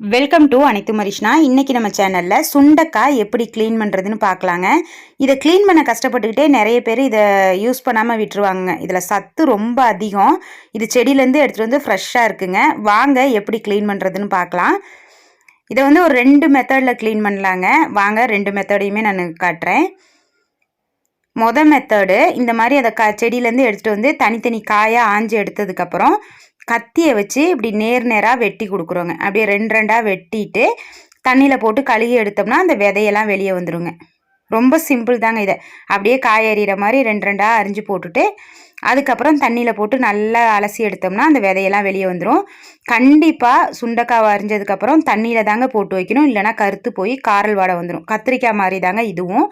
Welcome to அனைத்து மரிஷ்னா. இன்னைக்கு நம்ம சேனலில் சுண்டைக்காய் எப்படி க்ளீன் பண்ணுறதுன்னு பார்க்கலாங்க. இதை க்ளீன் பண்ண கஷ்டப்பட்டுக்கிட்டே நிறைய பேர் இதை யூஸ் பண்ணாமல் விட்டுருவாங்க இதில் சத்து ரொம்ப அதிகம். இது செடியிலேருந்து எடுத்துகிட்டு வந்து ஃப்ரெஷ்ஷாக இருக்குங்க. வாங்க எப்படி க்ளீன் பண்ணுறதுன்னு பார்க்கலாம். இதை வந்து ஒரு ரெண்டு மெத்தடில் க்ளீன் பண்ணலாங்க. வாங்க ரெண்டு மெத்தடையுமே நான் காட்டுறேன். மொதல் மெத்தடு இந்த மாதிரி அதை க செடியிலேருந்து எடுத்துகிட்டு வந்து தனித்தனி காயாக ஆஞ்சு எடுத்ததுக்கப்புறம் கத்தியை வச்சு இப்படி நேர் நேராக வெட்டி கொடுக்குறோங்க. அப்படியே ரெண்டு ரெண்டாக வெட்டிட்டு தண்ணியில் போட்டு கழுகி எடுத்தோம்னா அந்த விதையெல்லாம் வெளியே வந்துடுங்க ரொம்ப சிம்பிள் தாங்க இதை. அப்படியே காய எறிகிற மாதிரி ரெண்டு ரெண்டாக அரிஞ்சு போட்டுட்டு அதுக்கப்புறம் தண்ணியில் போட்டு நல்லா அலசி எடுத்தோம்னா அந்த விதையெல்லாம் வெளியே வந்துடும் கண்டிப்பாக சுண்டக்காவை அரிஞ்சதுக்கப்புறம் தண்ணியில் தாங்க போட்டு வைக்கணும். இல்லைனா கருத்து போய் காரல் வாடை வந்துடும் கத்திரிக்காய் மாதிரி தாங்க இதுவும்.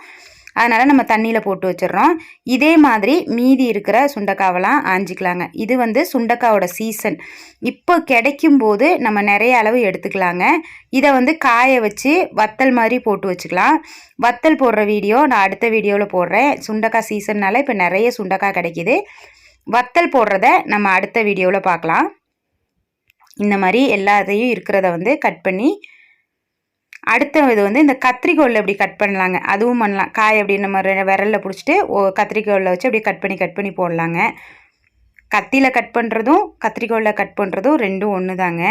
அதனால் நம்ம தண்ணியில் போட்டு வச்சிடுறோம். இதே மாதிரி மீதி இருக்கிற சுண்டக்காவெல்லாம் ஆஞ்சிக்கலாங்க. இது வந்து சுண்டக்காவோட சீசன் இப்போ கிடைக்கும் போது நம்ம நிறைய அளவு எடுத்துக்கலாங்க. இதை வந்து காய வச்சு வத்தல் மாதிரி போட்டு வச்சுக்கலாம். வத்தல் போடுற வீடியோ நான் அடுத்த வீடியோவில் போடுறேன். சுண்டக்காய் சீசன்னால் இப்போ நிறைய சுண்டக்காய் கிடைக்கிது. வத்தல் போடுறத நம்ம அடுத்த வீடியோவில் பார்க்கலாம். இந்த மாதிரி எல்லாத்தையும் இருக்கிறத வந்து கட் பண்ணி அடுத்த இது வந்து இந்த கத்திரிக்கோலில் இப்படி கட் பண்ணலாங்க. அதுவும் பண்ணலாம். காய் அப்படி நம்ம விரலில் பிடிச்சிட்டு ஓ கத்திரிக்கோலில் வச்சு அப்படியே கட் பண்ணி கட் பண்ணி போடலாங்க. கத்தியில் கட் பண்ணுறதும் கத்திரிக்கோலில் கட் பண்ணுறதும் ரெண்டும் ஒன்று தாங்க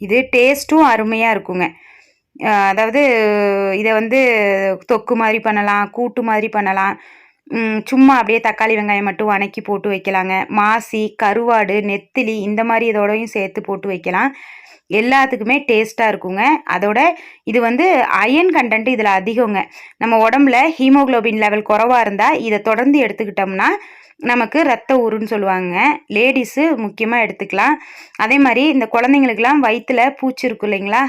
இது டேஸ்ட்டும் அருமையாக இருக்குங்க. அதாவது இதை வந்து தொக்கு மாதிரி பண்ணலாம் கூட்டு மாதிரி பண்ணலாம். சும்மா அப்படியே தக்காளி வெங்காயம் மட்டும் வணக்கி போட்டு வைக்கலாங்க. மாசி கருவாடு நெத்திலி இந்த மாதிரி இதோடையும் சேர்த்து போட்டு வைக்கலாம். எல்லாத்துக்குமே டேஸ்ட்டாக இருக்குங்க. அதோட இது வந்து அயன் கண்டென்ட் இதில் அதிகங்க. நம்ம உடம்புல ஹீமோக்ளோபின் லெவல் குறவாக இருந்தால் இதை தொடர்ந்து எடுத்துக்கிட்டோம்னா நமக்கு ரத்த ஊருன்னு சொல்லுவாங்க. லேடிஸு முக்கியமாக எடுத்துக்கலாம். அதே மாதிரி இந்த குழந்தைங்களுக்கெல்லாம் வயிற்றில் பூச்சி இருக்கும் இல்லைங்களா?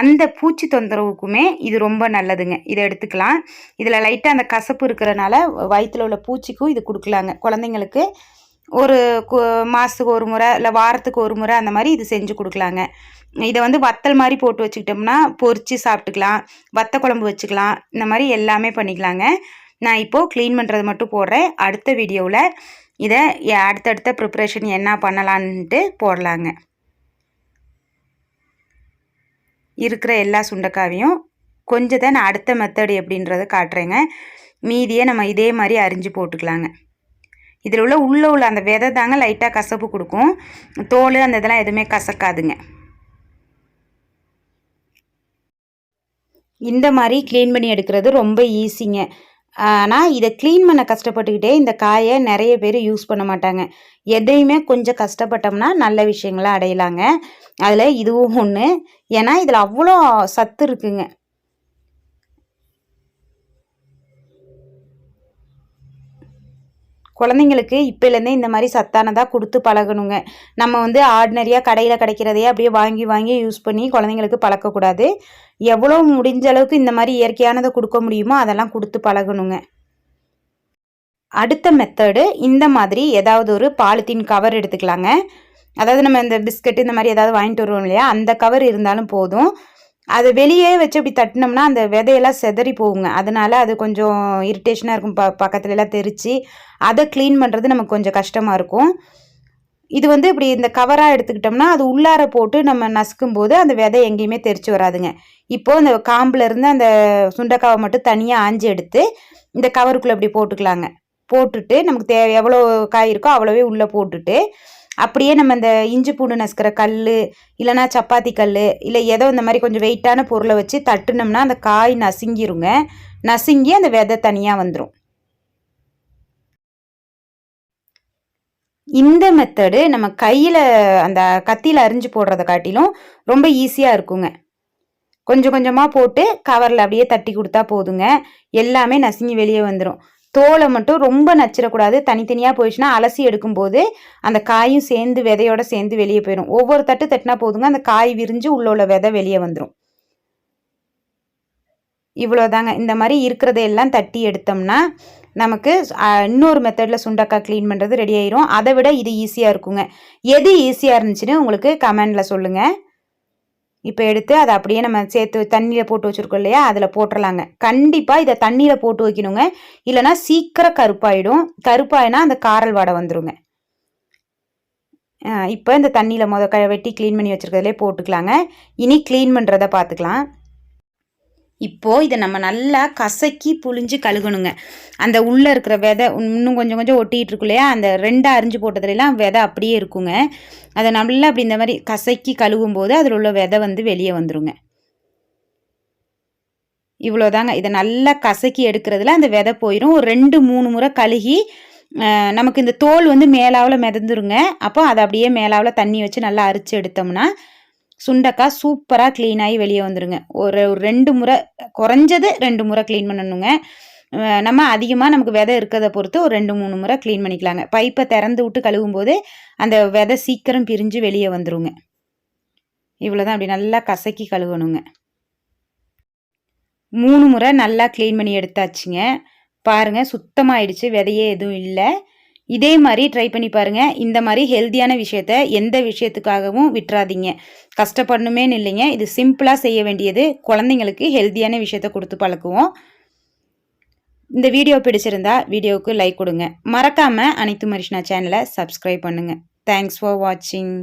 அந்த பூச்சி தொந்தரவுக்குமே இது ரொம்ப நல்லதுங்க. இதை எடுத்துக்கலாம். இதில் லைட்டாக அந்த கசப்பு இருக்கிறனால வயிற்றில் உள்ள பூச்சிக்கும் இது கொடுக்கலாங்க. குழந்தைங்களுக்கு ஒரு மாதத்துக்கு ஒரு முறை இல்லை வாரத்துக்கு ஒரு முறை அந்த மாதிரி இது செஞ்சு கொடுக்கலாங்க. இதை வந்து வத்தல் மாதிரி போட்டு வச்சுக்கிட்டோம்னா பொறிச்சு சாப்பிட்டுக்கலாம். வத்த குழம்பு வச்சுக்கலாம். இந்த மாதிரி எல்லாமே பண்ணிக்கலாங்க. நான் இப்போது க்ளீன் பண்ணுறது மட்டும் போடுறேன். அடுத்த வீடியோவில் இதை அடுத்தடுத்த ப்ரிப்ரேஷன் என்ன பண்ணலான்ட்டு போடலாங்க. இருக்கிற எல்லா சுண்டைக்காவையும் கொஞ்சத்தை நான் அடுத்த மெத்தடு எப்படின்றத காட்டுறேங்க. மீதியை நம்ம இதே மாதிரி அரிஞ்சு போட்டுக்கலாங்க. இதில் உள்ள உள்ளே உள்ள அந்த விதை தாங்க லைட்டாக கசப்பு கொடுக்கும். தோல் அந்த இதெல்லாம் எதுவுமே கசக்காதுங்க. இந்த மாதிரி க்ளீன் பண்ணி எடுக்கிறது ரொம்ப ஈஸிங்க ஆனால் இதை க்ளீன் பண்ண கஷ்டப்பட்டுக்கிட்டே இந்த காயை நிறைய பேர் யூஸ் பண்ண மாட்டாங்க. எதையுமே கொஞ்சம் கஷ்டப்பட்டோம்னா நல்ல விஷயங்களை அடையலாங்க. அதில் இதுவும் ஒன்று ஏன்னா இதில் அவ்வளோ சத்து இருக்குங்க. குழந்தைங்களுக்கு இப்போலேருந்தே இந்த மாதிரி சத்தானதாக கொடுத்து பழகணுங்க. நம்ம வந்து ஆர்டினரியாக கடையில் கிடைக்கிறதையே அப்படியே வாங்கி வாங்கி யூஸ் பண்ணி குழந்தைங்களுக்கு பழக்கக்கூடாது. எவ்வளோ முடிஞ்ச அளவுக்கு இந்த மாதிரி இயற்கையானதை கொடுக்க முடியுமோ அதெல்லாம் கொடுத்து பழகணுங்க. அடுத்த மெத்தடு இந்த மாதிரி ஏதாவது ஒரு பாலித்தீன் கவர் எடுத்துக்கலாங்க. அதாவது நம்ம இந்த பிஸ்கட் இந்த மாதிரி ஏதாவது வாங்கிட்டு வருவோம் இல்லையா? அந்த கவர் இருந்தாலும் போதும். அதை வெளியே வச்சு அப்படி தட்டினோம்னா அந்த விதையெல்லாம் செதறி போகுங்க. அதனால அது கொஞ்சம் இரிட்டேஷனாக இருக்கும். ப பக்கத்துலலாம் தெரித்து அதை க்ளீன் பண்ணுறது நமக்கு கொஞ்சம் கஷ்டமாக இருக்கும். இது வந்து இப்படி இந்த கவராக எடுத்துக்கிட்டோம்னா அது உள்ளார போட்டு நம்ம நசுக்கும் போது அந்த விதை எங்கேயுமே தெரிச்சு வராதுங்க. இப்போது அந்த காம்புலேருந்து அந்த சுண்டைக்காவை மட்டும் தனியாக ஆஞ்சி எடுத்து இந்த கவருக்குள்ளே இப்படி போட்டுக்கலாங்க. போட்டுட்டு நமக்கு தேவை எவ்வளோ காய் இருக்கோ அவ்வளோவே உள்ளே போட்டுட்டு அப்படியே நம்ம இந்த இஞ்சி பூண்டு நசுக்கிற கல் இல்லைனா சப்பாத்தி கல் இல்லை ஏதோ இந்த மாதிரி கொஞ்சம் வெயிட்டான பொருளை வச்சு தட்டுனோம்னா அந்த காய் நசுங்கிருங்க. நசுங்கி அந்த விதை தனியாக வந்துடும் இந்த மெத்தடு நம்ம கையில் அந்த கத்தியில் அரிஞ்சு போடுறத காட்டிலும் ரொம்ப ஈஸியாக இருக்குங்க. கொஞ்சம் கொஞ்சமாக போட்டு கவரில் அப்படியே தட்டி கொடுத்தா போதுங்க. எல்லாமே நசுங்கி வெளியே வந்துடும் தோலை மட்டும் ரொம்ப நச்சிடக்கூடாது தனித்தனியாக போயிடுச்சுன்னா அலசி எடுக்கும்போது அந்த காயும் சேர்ந்து விதையோட சேர்ந்து வெளியே போயிடும் ஒவ்வொரு தட்டு தட்டினா போதுங்க. அந்த காய் விரிஞ்சு உள்ள உள்ள விதை வெளியே வந்துடும் இவ்வளோதாங்க. இந்த மாதிரி இருக்கிறதையெல்லாம் தட்டி எடுத்தோம்னா நமக்கு இன்னொரு மெத்தடில் சுண்டக்காய் க்ளீன் பண்ணுறது ரெடி ஆயிரும். அதை விட இது ஈஸியாக இருக்குங்க. எது ஈஸியாக இருந்துச்சுன்னு உங்களுக்கு கமெண்டில் சொல்லுங்கள் இப்போ எடுத்து அதை அப்படியே நம்ம சேர்த்து தண்ணியில் போட்டு வச்சுருக்கோம் இல்லையா? அதில் போட்டுடலாங்க கண்டிப்பாக இதை தண்ணியில் போட்டு வைக்கணுங்க. இல்லைனா சீக்கிரம் கருப்பாயிடும். கருப்பாயினா அந்த காரல் வாடை வந்துடுங்க இப்போ இந்த தண்ணியில் முத க வெட்டி க்ளீன் பண்ணி வச்சுருக்கிறதுலே போட்டுக்கலாங்க. இனி க்ளீன் பண்ணுறத பார்த்துக்கலாம். இப்போது இதை நம்ம நல்லா கசக்கி புழிஞ்சு கழுகணுங்க. அந்த உள்ளே இருக்கிற விதை இன்னும் கொஞ்சம் கொஞ்சம் ஒட்டிகிட்டு இருக்கு இல்லையா? அந்த ரெண்டாக அரிஞ்சு போட்டதுலாம் விதை அப்படியே இருக்குங்க. அதை நல்லா அப்படி இந்த மாதிரி கசக்கி கழுவும் போது அதில் உள்ள விதை வந்து வெளியே வந்துருங்க. இவ்வளோதாங்க. இதை நல்லா கசக்கி எடுக்கிறதுல அந்த விதை போயிடும் ஒரு ரெண்டு மூணு முறை கழுகி நமக்கு இந்த தோல் வந்து மேலாவில் மிதந்துருங்க. அப்போ அதை அப்படியே மேலாவில் தண்ணி வச்சு நல்லா அரிச்சு எடுத்தோம்னா சுண்டக்காய் சூப்பராக க்ளீனாகி வெளியே வந்துடுங்க ஒரு ஒரு ரெண்டு முறை குறைஞ்சது ரெண்டு முறை க்ளீன் பண்ணணுங்க. நம்ம அதிகமாக நமக்கு விதை இருக்கிறத பொறுத்து ஒரு ரெண்டு மூணு முறை க்ளீன் பண்ணிக்கலாங்க. பைப்பை திறந்து விட்டு கழுவும் போது அந்த விதை சீக்கிரம் பிரிஞ்சு வெளியே வந்துருங்க. இவ்வளோதான் அப்படி நல்லா கசக்கி கழுவணுங்க. மூணு முறை நல்லா க்ளீன் பண்ணி எடுத்தாச்சுங்க. பாருங்கள் சுத்தமாகிடுச்சு விதையே எதுவும் இல்லை. இதே மாதிரி ட்ரை பண்ணி பாருங்கள் இந்த மாதிரி ஹெல்த்தியான விஷயத்த எந்த விஷயத்துக்காகவும் விட்டுறாதீங்க. கஷ்டப்படணுமேனு இல்லைங்க. இது சிம்பிளாக செய்ய வேண்டியது. குழந்தைங்களுக்கு ஹெல்த்தியான விஷயத்த கொடுத்து பழக்குவோம். இந்த வீடியோ பிடிச்சிருந்தா வீடியோவுக்கு லைக் கொடுங்க. மறக்காமல் அனைத்து மரிஷ்னா சேனலை சப்ஸ்கிரைப் பண்ணுங்கள் தேங்க்ஸ் ஃபார் வாட்சிங்